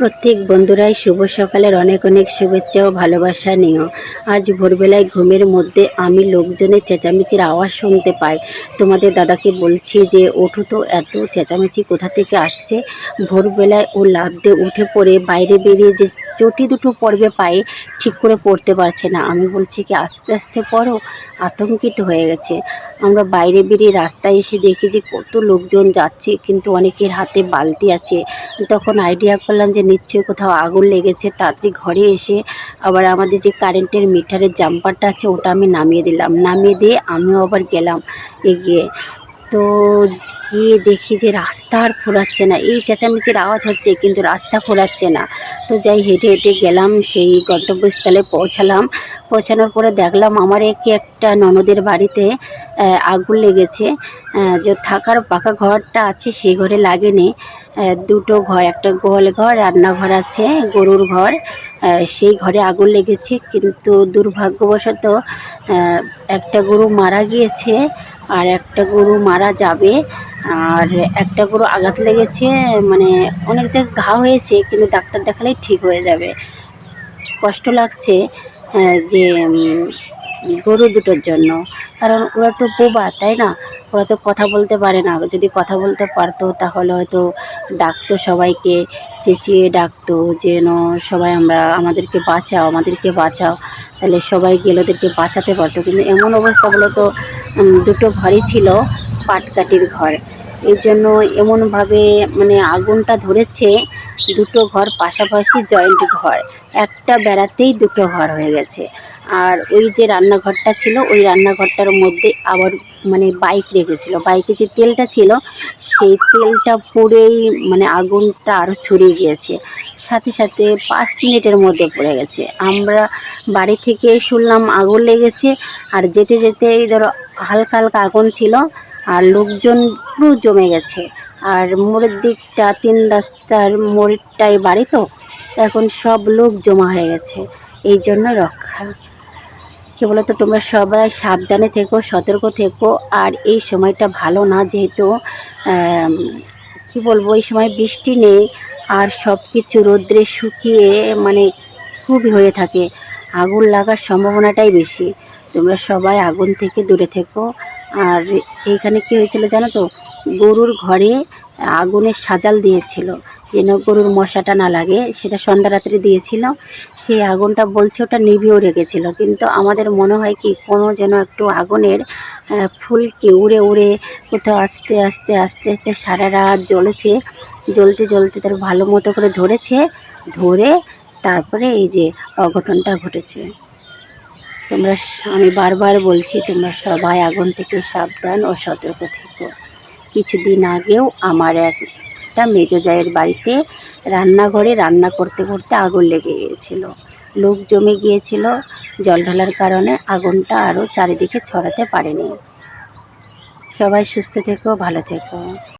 প্রত্যেক বন্ধুরাই শুভ সকালের অনেক অনেক শুভেচ্ছা ও ভালোবাসা নিও। আজ ভোরবেলায় ঘুমের মধ্যে আমি লোকজনের চেঁচামেচির আওয়াজ শুনতে পাই। তোমাদের দাদাকে বলছি যে, ওঠো তো, এত চেঁচামেচি কোথা থেকে আসছে? ভোরবেলায় ও লাফ দিয়ে উঠে পড়ে বাইরে বেরিয়ে যে চটি দুটো পড়বে পায়ে, ঠিক করে পড়তে পারছে না। আমি বলছি কি, আস্তে আস্তে পড়ো? আতঙ্কিত হয়ে গেছে। আমরা বাইরে বেরিয়ে রাস্তায় এসে দেখি যে, কত লোকজন যাচ্ছে, কিন্তু অনেকের হাতে বালতি আছে। তখন আইডিয়া করলাম যে নিশ্চয়ই কোথাও আগুন লেগেছে, তাড়াতাড়ি ঘরে এসে আবার আমাদের যে কারেন্টের মিটারের জাম্পারটা আছে ওটা আমি নামিয়ে দিলাম। নামিয়ে দিয়ে আমিও আবার গেলাম এগিয়ে। তো গিয়ে দেখি যে রাস্তা আর ফোরাচ্ছে না। এই চেঁচামেচির আওয়াজ হচ্ছে কিন্তু রাস্তা ফোরাচ্ছে না। তো যাই হেঁটে হেঁটে গেলাম, সেই গন্তব্যস্থলে পৌঁছালাম। পৌঁছানোর পরে দেখলাম আমার একে একটা ননদের বাড়িতে আগুন লেগেছে। যে থাকার পাকা ঘরটা আছে সেই ঘরে লাগেনি। দুটো ঘর, একটা গোয়াল ঘর, রান্নাঘর আছে, গরুর ঘর। সেই ঘরে আগুন লেগেছে, কিন্তু দুর্ভাগ্যবশত একটা গরু মারা গিয়েছে আর একটা গরু মারা যাবে। আর একটা গরু আঘাত লেগেছে মানে অনেক জায়গায় ঘা হয়েছে কিন্তু ডাক্তার দেখালেই ঠিক হয়ে যাবে। কষ্ট লাগছে আহ, যে গরু দুটোর জন্য। কারণ ওরা তো বোবা তাই না? ওরা তো কথা বলতে পারে না। যদি কথা বলতে পারতো তাহলে হয়তো ডাকতো সবাইকে চেঁচিয়ে ডাকতো যেন সবাই আমরা আমাদেরকে বাঁচাও আমাদেরকে বাঁচাও। তাহলে সবাই গেলে ওদেরকে বাঁচাতে পারতো। কিন্তু এমন অবস্থা তো দুটো ঘরই ছিল পাটকাঠির ঘর। এই জন্য এমনভাবে মানে আগুনটা ধরেছে দুটো ঘর পাশাপাশি জয়েন্ট ঘর। একটা বেড়াতেই দুটো ঘর হয়ে গেছে। আর ওই যে রান্নাঘরটা ছিল, ওই রান্নাঘরটার মধ্যে আবার মানে বাইক রেখেছিল। বাইকে যে তেলটা ছিল, সেই তেলটা পুড়েই মানে আগুনটা আরও ছড়িয়ে গিয়েছে। সাথে সাথে পাঁচ মিনিটের মধ্যে পড়ে গেছে। আমরা বাড়ি থেকে শুনলাম আগুন লেগেছে। আর যেতে যেতে ধরো হালকা হালকা আগুন ছিল। আর লোকজন পুরো জমে গেছে। আর মোড়ের দিকটা, তিন রাস্তার মোড়টায় বাড়ি তো, এখন সব লোক জমা হয়ে গেছে। এই জন্য রক্ষা। কী বলতো, তোমরা সবাই সাবধানে থেকো, সতর্ক থেকো, আর এই সময়টা ভালো না যেহেতু কি বলব, এই সময় বৃষ্টি নেই, আর সব কিছু রোদ্রে শুকিয়ে মানে খুবই হয়ে থাকে। আগুন লাগার সম্ভাবনাটাই বেশি। তোমরা সবাই আগুন থেকে দূরে থেকো। আর এইখানে কী হয়েছিল জানো তো? গরুর ঘরে আগুনের সাজাল দিয়েছিল, যেন গরুর মশাটা না লাগে। সেটা সন্ধ্যা রাত্রে দিয়েছিল। সেই আগুনটা বলছে ওটা নিভিয়েও রেখেছিল। কিন্তু আমাদের মনে হয় কি, কোনো যেন একটু আগুনের ফুলকে উড়ে উড়ে কোথাও আস্তে আস্তে আস্তে আস্তে সারা রাত জ্বলেছে। জ্বলতে জ্বলতে তার ভালো মতো করে ধরেছে। ধরে তারপরে এই যে অঘটনটা ঘটেছে। তোমরা আমি বারবার বলছি, তোমরা সবাই আগুন থেকে সাবধান ও সতর্ক থেকো। কিছুদিন আগেও আমার একটা মেজো জায়ের বাড়িতে রান্নাঘরে রান্না করতে করতে আগুন লেগে গিয়েছিল। লোক জমে গিয়েছিল, জল ঢালার কারণে আগুনটা আরও চারিদিকে ছড়াতে পারেনি। সবাই সুস্থ থেকো, ভালো থেকো।